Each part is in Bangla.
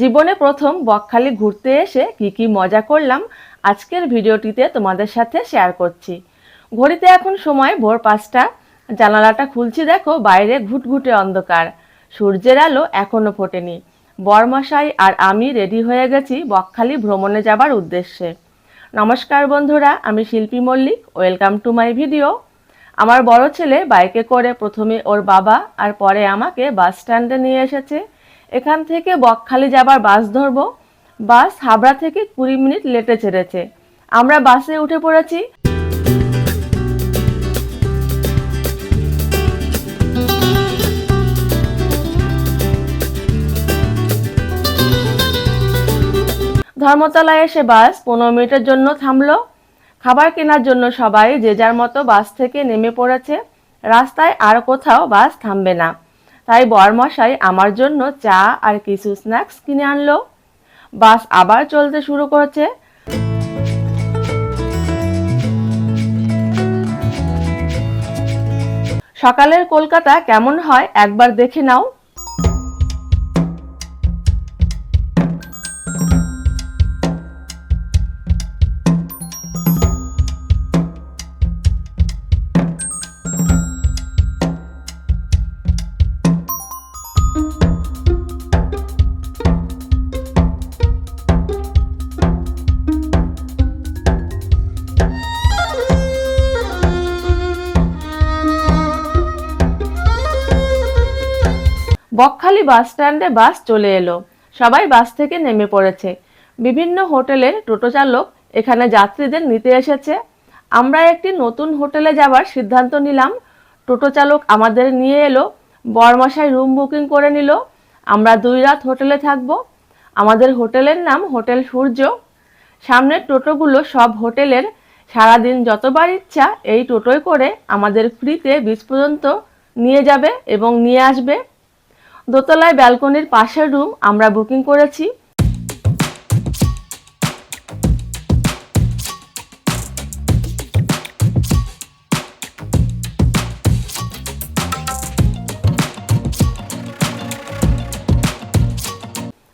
জীবনে প্রথম বকখালি ঘুরতে এসে কি কি মজা করলাম, আজকের ভিডিওটিতে তোমাদের সাথে শেয়ার করছি। ঘড়িতে এখন সময় ভোর পাঁচটা, জানালাটা খুলছি দেখো, বাইরে ঘুটঘুটে অন্ধকার। সূর্যের আলো এখনও ফোটেনি। বরমশাই আর আমি রেডি হয়ে গেছি বকখালি ভ্রমণে যাবার উদ্দেশ্যে। নমস্কার বন্ধুরা, আমি Shilpi Mallick welcome to my video আমার বড় ছেলে বাইকে করে প্রথমে ওর বাবা আর পরে আমাকে বাস স্ট্যান্ডে নিয়ে এসেছে। এখান থেকে বকখালি যাবার বাস ধরবো। বাস হাবড়া থেকে কুড়ি মিনিট লেটে ছেড়েছে। আমরা বাসে উঠে পড়েছি। ধর্মতলায় এসে বাস পনেরো মিনিটের জন্য থামলো। খাবার কেনার জন্য সবাই যে যার মতো বাস থেকে নেমে পড়েছে। রাস্তায় আর কোথাও বাস থামবে না। তাই বরমশাই আমার জন্য চা আর কিছু স্ন্যাক্স কিনে আনলো। বাস আবার চলতে শুরু করেছে। সকালের কলকাতা কেমন হয় একবার দেখে নাও। বকখালি বাস স্ট্যান্ডে বাস চলে এলো। সবাই বাস থেকে নেমে পড়েছে। বিভিন্ন হোটেলের টোটো চালক এখানে যাত্রীদের নিতে এসেছে। আমরা একটি নতুন হোটেলে যাবার সিদ্ধান্ত নিলাম। টোটো চালক আমাদের নিয়ে এলো। বরমশাই রুম বুকিং করে নিল। আমরা দুই রাত হোটেলে থাকব। আমাদের হোটেলের নাম হোটেল সূর্য। সামনের টোটোগুলো সব হোটেলের। সারাদিন যতবার ইচ্ছা এই টোটোয় করে আমাদের ফ্রিতে বিচ পর্যন্ত নিয়ে যাবে এবং নিয়ে আসবে। দোতলায় ব্যালকনির পাশের রুম আমরা বুকিং করেছি।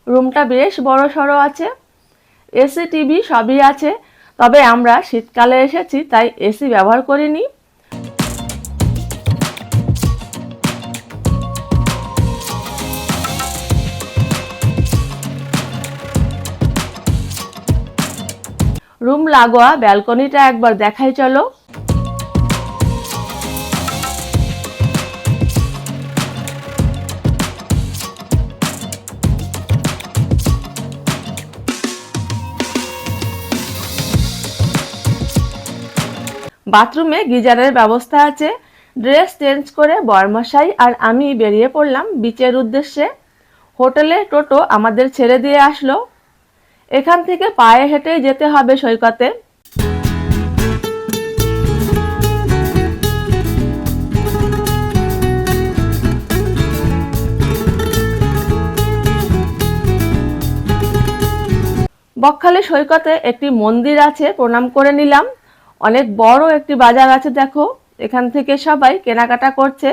রুমটা বেশ বড় সড়ো আছে। এসি, টিভি সবই আছে। তবে আমরা শীতকালে এসেছি, তাই এসি ব্যবহার করিনি। লাগোয়া ব্যালকনিটা একবার দেখাই চলো। বাথরুমে গিজারের ব্যবস্থা আছে। ড্রেস চেঞ্জ করে বরমশাই আর আমি বেরিয়ে পড়লাম বিচের উদ্দেশ্যে। হোটেলে টোটো আমাদের ছেড়ে দিয়ে আসলো। এখান থেকে পায়ে হেঁটেই যেতে হবে সৈকতে। বকখালি সৈকতে একটি মন্দির আছে, প্রণাম করে নিলাম। অনেক বড় একটি বাজার আছে, দেখো। এখান থেকে সবাই কেনাকাটা করছে।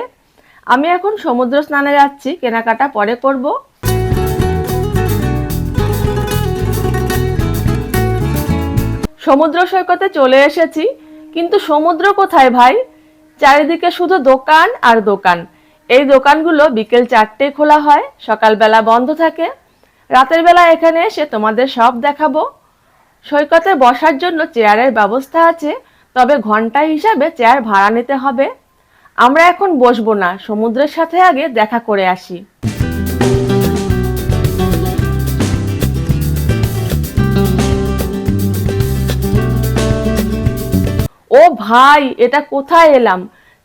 আমি এখন সমুদ্র স্নানে যাচ্ছি, কেনাকাটা পরে করব। সমুদ্র সৈকতে চলে এসেছি, কিন্তু সমুদ্র কোথায় ভাই? চারিদিকে শুধু দোকান আর দোকান। এই দোকানগুলো বিকেল চারটে খোলা হয়, সকালবেলা বন্ধ থাকে। রাতের বেলা এখানে এসে তোমাদের সব দেখাবো। সৈকতে বসার জন্য চেয়ারের ব্যবস্থা আছে, তবে ঘণ্টা হিসাবে চেয়ার ভাড়া নিতে হবে। আমরা এখন বসবো না, সমুদ্রের সাথে আগে দেখা করে আসি। ও ভাই, এটা কোথায় এলাম?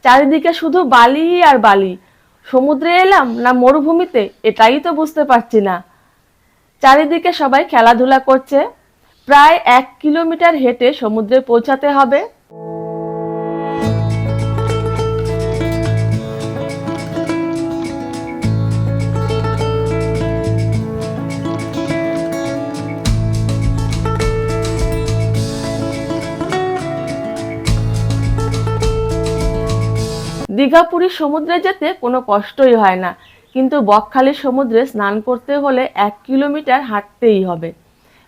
চারিদিকে শুধু বালি আর বালি। সমুদ্রে এলাম না মরুভূমিতে? এটাই তো বুঝতে পারছি না। চারিদিকে সবাই খেলাধুলা করছে। প্রায় এক কিলোমিটার হেঁটে সমুদ্রে পৌঁছাতে হবে। দীঘা পুরী সমুদ্রে যেতে কোনো কষ্টই হয় না। কিন্তু বকখালি সমুদ্রে স্নান করতে হলে এক কিলোমিটার হাঁটতেই হবে।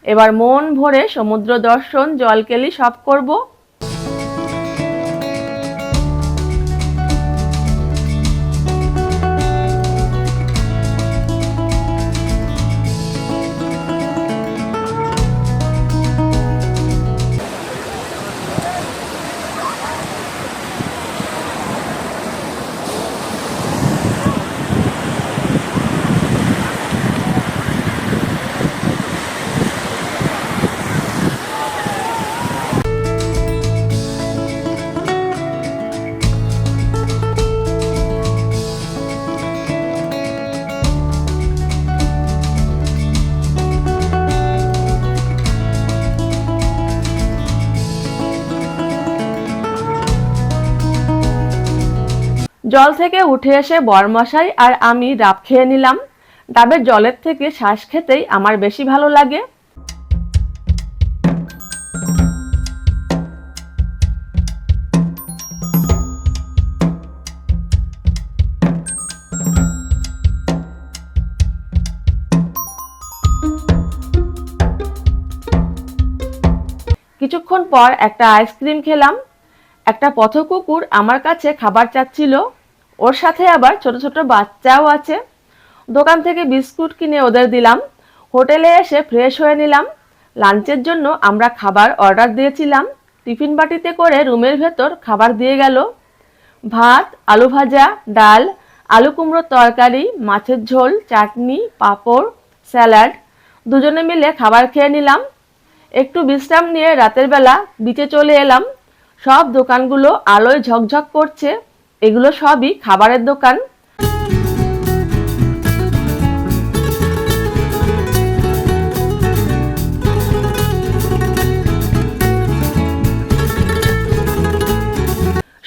এবার মন ভরে সমুদ্র দর্শন, জলকেলি সব করব। জল থেকে উঠে এসে বরমশাই আর আমি ডাব খেয়ে নিলাম। ডাবের জলের থেকে শ্বাস খেতেই আমার বেশি ভালো লাগে। কিছুক্ষণ পর একটা আইসক্রিম খেলাম। একটা পথ কুকুর আমার কাছে খাবার চাচ্ছিল। ওর সাথে আবার ছোট ছোট বাচ্চাও আছে। দোকান থেকে বিস্কুট কিনে ওদের দিলাম। হোটেলে এসে ফ্রেশ হয়ে নিলাম। লাঞ্চের জন্য আমরা খাবার অর্ডার দিয়েছিলাম। টিফিন বাটিতে করে রুমের ভেতর খাবার দিয়ে গেল। ভাত, আলু ভাজা, ডাল, আলু কুমড়োর তরকারি, মাছের ঝোল, চাটনি, পাঁপড়, স্যালাড, দুজনে মিলে খাবার খেয়ে নিলাম। একটু বিশ্রাম নিয়ে রাতের বেলা বিচে চলে এলাম। সব দোকানগুলো আলোয় ঝকঝক করছে। এগুলো সবই খাবারের দোকান।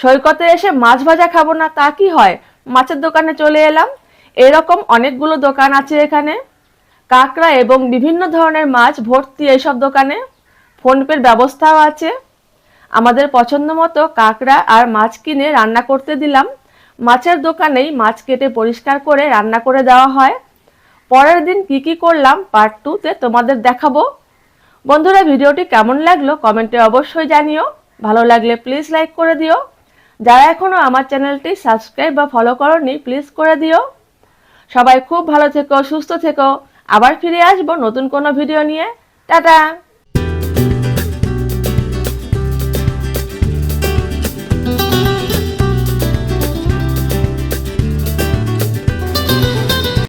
সৈকতে এসে মাছ ভাজা খাব না, তা কি হয়? মাছের দোকানে চলে এলাম। এরকম অনেকগুলো দোকান আছে এখানে। কাঁকড়া এবং বিভিন্ন ধরনের মাছ ভর্তি এইসব দোকানে। ফোনপের ব্যবস্থাও আছে। আমাদের পছন্দ মতো কাঁকড়া আর মাছ কিনে রান্না করতে দিলাম। মাছের দোকানেই মাছ কেটে পরিষ্কার করে রান্না করে দেওয়া হয়। পরের দিন কি কি করলাম পার্ট টুতে তোমাদের দেখাবো। বন্ধুরা, ভিডিওটি কেমন লাগল কমেন্টে অবশ্যই জানিও। ভালো লাগলে প্লিজ লাইক করে দিও। যারা এখনও আমার চ্যানেলটি সাবস্ক্রাইব বা ফলো করনি প্লিজ করে দিও। সবাই খুব ভালো থেকো, সুস্থ থেকো। আবার ফিরে আসব নতুন কোনো ভিডিও নিয়ে। টাটা!